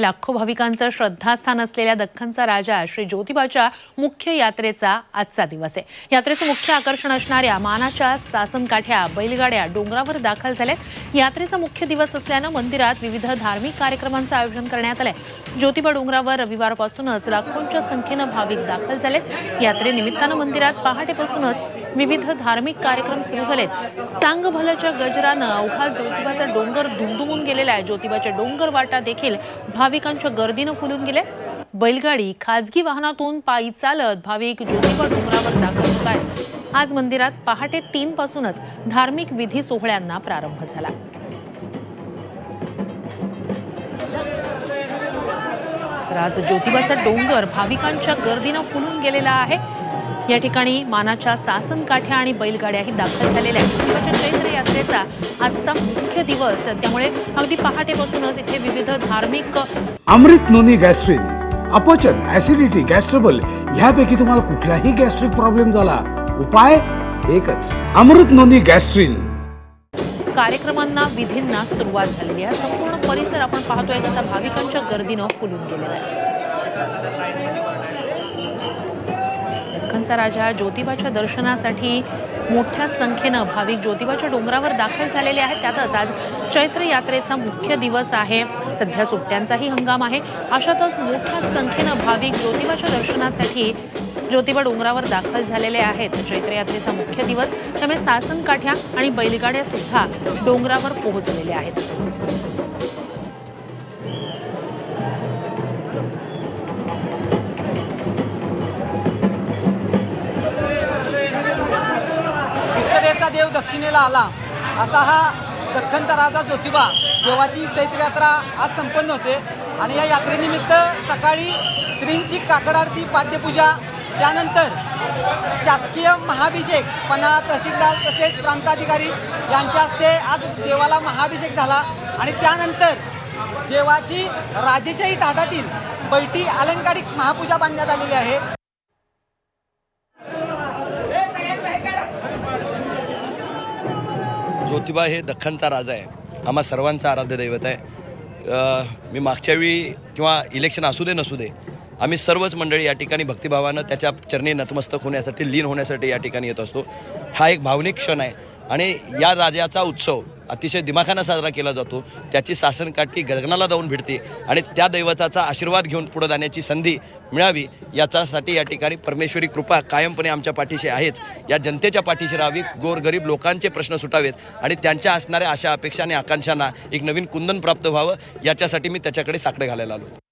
लाखो भाविकांचं श्रद्धास्थान असलेल्या दख्खनचा राजा श्री ज्योतिबाच्या मुख्य यात्रेचा आजचा दिवस आहे. यात्रेचं मुख्य आकर्षण असणाऱ्या मानाच्या सासनकाठ्या बैलगाड्या डोंगरावर दाखल झाल्यात. यात्रेचा मुख्य दिवस असल्यानं मंदिरात विविध धार्मिक कार्यक्रमांचं आयोजन करण्यात आलंय. ज्योतिबा डोंगरावर रविवारपासूनच लाखोंच्या संख्येनं भाविक दाखल झालेत. यात्रेनिमित्तानं मंदिरात पहाटेपासूनच विविध धार्मिक कार्यक्रम सुरू झालेत. सांगभलाच्या गजरानं अवघा ज्योतिबाचा डोंगर धुमधुमून गेलेला आहे. ज्योतिबाच्या डोंगर वाटा देखील भाविकांच्या गर्दीनं फुलून गेले. बैलगाडी खाजगी वाहनातून पायी चालत भाविक ज्योतिबा डोंगरावर दाखल होत आहेत. आज मंदिरात पहाटे तीन पासूनच धार्मिक विधी सोहळ्यांना प्रारंभ झाला. तर आज ज्योतिबाचा डोंगर भाविकांच्या गर्दीनं फुलून गेलेला आहे. या ठिकाणी मानाच्या सासनकाठ्या आणि बैलगाड्याही दाखल झालेल्या आहेत. चैत्र यात्रेचा आजचा मुख्य दिवस. त्यामुळे अगदी पहाटेपासूनच इथे विविध धार्मिक अमृत नोनी गॅस्ट्रिन अपचन ऍसिडिटी गॅस्ट्रबल ह्यापैकी तुम्हाला कुठलाही गॅस्ट्रिक प्रॉब्लेम झाला उपाय एकच अमृत नोनी गॅस्ट्रिन. कार्यक्रमांना विधींना सुरुवात झालेली आहे. संपूर्ण परिसर आपण पाहतोय कसा भाविकांच्या गर्दीनं फुलून गेलेला आहे. दख्खनचा राजा ज्योतिबाच्या दर्शनासाठी मोठ्या संख्येनं भाविक ज्योतिबाच्या डोंगरावर दाखल झालेले आहेत. त्यातच आज चैत्र यात्रेचा मुख्य दिवस आहे. सध्या सुट्ट्यांचाही हंगाम आहे. अशातच मोठ्या संख्येनं भाविक ज्योतिबाच्या दर्शनासाठी ज्योतिबा डोंगरावर दाखल झालेले आहेत. चैत्र यात्रेचा मुख्य दिवस. त्यामुळे सासनकाठ्या आणि बैलगाड्या सुद्धा डोंगरावर पोहोचलेल्या आहेत. उत्तरेचा देव दक्षिणेला आला. असा हा दख्खनचा राजा ज्योतिबा देवाची चैत्र यात्रा आज संपन्न होते. आणि या यात्रेनिमित्त सकाळी श्रींची काकड आरती पाद्यपूजा त्यानंतर शासकीय महाभिषेक पन्हाळा तहसीलदार तसेच प्रांताधिकारी यांच्या हस्ते आज देवाला महाभिषेक झाला. आणि त्यानंतर देवाची राजेशाही ताटातील बैठी अलंकारिक महापूजा बांधण्यात आलेली आहे. ज्योतिबा हे दख्खनचा राजा आहे. आम्हा सर्वांचा आराध्य दैवत आहे. मी मागच्या वेळी किंवा इलेक्शन असू दे नसू दे आम्ही सर्वच मंडळी या ठिकाणी भक्तिभावानं त्याच्या चरणी नतमस्तक होण्यासाठी लीन होण्यासाठी या ठिकाणी येत असतो. हा एक भावनिक क्षण आहे. आणि या राजाचा उत्सव अतिशय दिमाखानं साजरा केला जातो. त्याची सासनकाठी गगनाला जाऊन भिडते आणि त्या दैवताचा आशीर्वाद घेऊन पुढे जाण्याची संधी मिळावी याच्यासाठी या ठिकाणी परमेश्वरी कृपा कायमपणे आमच्या पाठीशी आहेच. या जनतेच्या पाठीशी राहावी गोरगरीब लोकांचे प्रश्न सुटावेत आणि त्यांच्या असणाऱ्या अशा अपेक्षा आणि आकांक्षांना एक नवीन कुंदन प्राप्त व्हावं याच्यासाठी मी त्याच्याकडे साकडे घालायला आलो.